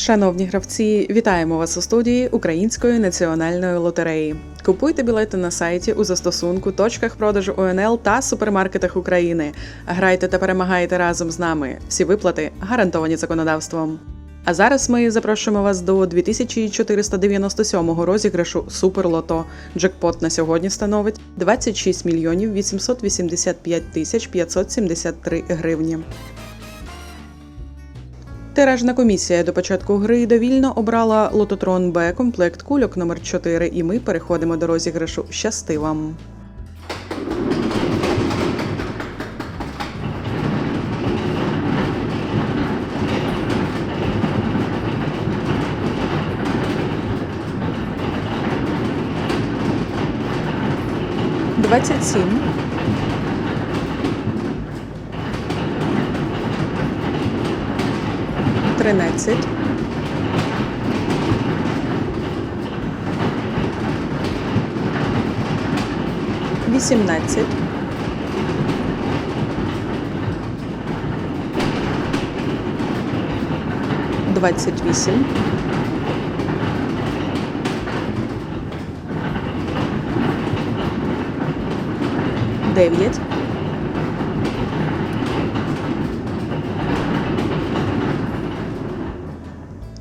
Шановні гравці, вітаємо вас у студії Української національної лотереї. Купуйте білети на сайті у застосунку, точках продажу ОНЛ та супермаркетах України. Грайте та перемагайте разом з нами. Всі виплати гарантовані законодавством. А зараз ми запрошуємо вас до 2497-го розіграшу Суперлото. Джекпот на сьогодні становить 26 мільйонів 885 тисяч 573 гривні. Тиражна комісія до початку гри довільно обрала лототрон Б комплект кульок номер 4 і ми переходимо до розіграшу Щасти вам! Двадцять сім. Тринадцять. Вісімнадцять. Двадцять вісім. Дев'ять.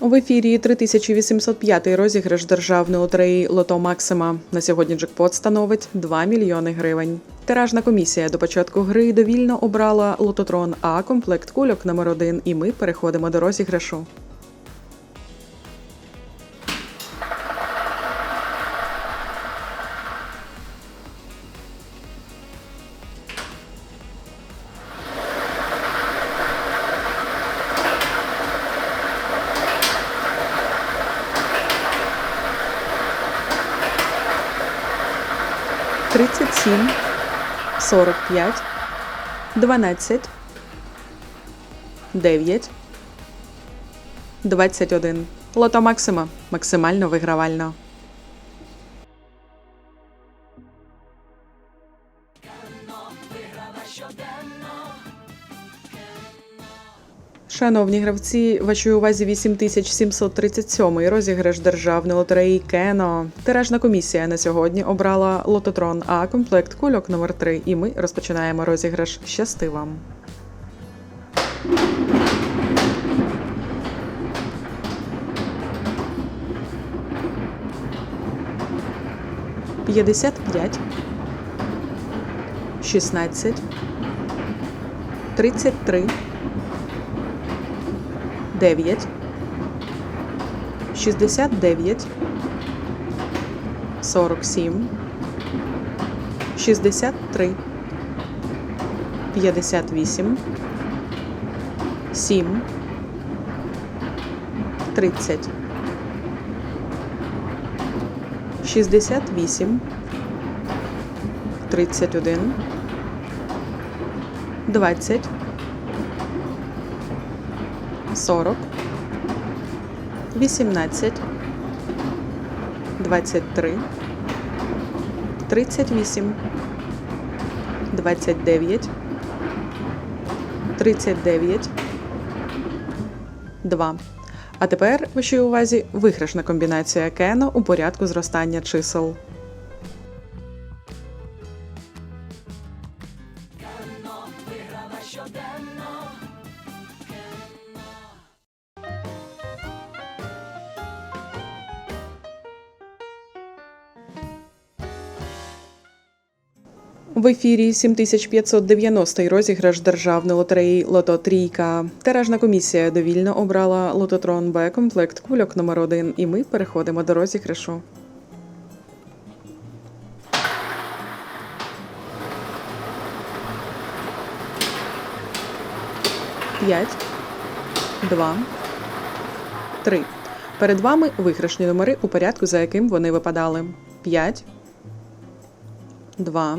В ефірі 3805 розіграш державної лотереї Лото Максима. На сьогодні джекпот становить 2 мільйони гривень. Тиражна комісія до початку гри довільно обрала лототрон А комплект кульок номер 1 і ми переходимо до розіграшу. Тридцять сім, сорок п'ять, дванадцять, дев'ять, двадцять один. Лото Максима максимально вигравально. Шановні гравці, вашій увазі 8737 розіграш державної лотереї Кено. Тиражна комісія на сьогодні обрала лототрон А комплект кульок номер 3 і ми розпочинаємо розіграш. Щасти вам! П'ятдесят п'ять, шістнадцять, тридцять три. 9, 69, 47, 63, 58, 7, 30, 68, 31, 20, 40, 18, 23, 38, 29, 39, 2. А тепер вашій увазі виграшна комбінація Кено у порядку зростання чисел. В ефірі 7590 розіграш державної лотереї Лото Трійка. Тиражна комісія довільно обрала лототрон Б комплект кульок номер 1 і ми переходимо до розіграшу. П'ять, два, три. Перед вами виграшні номери у порядку, за яким вони випадали. П'ять, два.